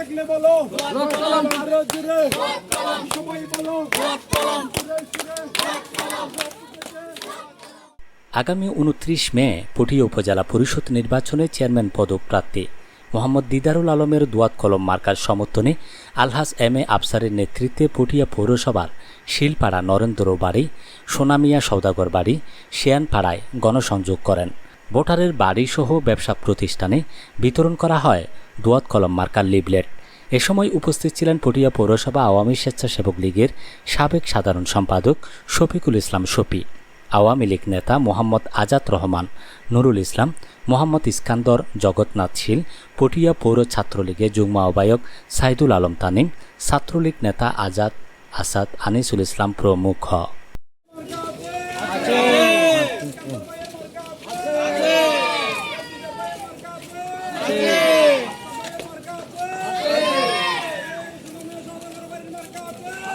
থাকলে বলো। আরও জোরে। সবাই বলো আগামী উনত্রিশ মে পটিয়া উপজেলা পরিষদ নির্বাচনে চেয়ারম্যান পদপ্রার্থী মোহাম্মদ দিদারুল আলমের দোয়াত কলম মার্কার সমর্থনে আলহাজ এম এ আফসারের নেতৃত্বে পটিয়া পৌরসভার শিলপাড়া নরেন্দ্র বাড়ি সোনামিয়া সৌদাগর বাড়ি শিয়ানপাড়ায় গণসংযোগ করেন। ভোটারের বাড়িসহ ব্যবসা প্রতিষ্ঠানে বিতরণ করা হয় দোয়াত কলম মার্কার লিবলেট এ সময় উপস্থিত ছিলেন পটিয়া পৌরসভা আওয়ামী স্বেচ্ছাসেবক লীগের সাবেক সাধারণ সম্পাদক শফিকুল ইসলাম শফি, আওয়ামী লীগ নেতা মোহাম্মদ আজাদ রহমান, নুরুল ইসলাম, মোহাম্মদ ইস্কান্দর জগন্নাথ শীল, পটিয়া পৌর ছাত্রলীগের যুগ্ম আহ্বায়ক সাইদুল আলম তানিম, ছাত্রলীগ নেতা আজাদ আসাদ আনিসুল ইসলাম প্রমুখ।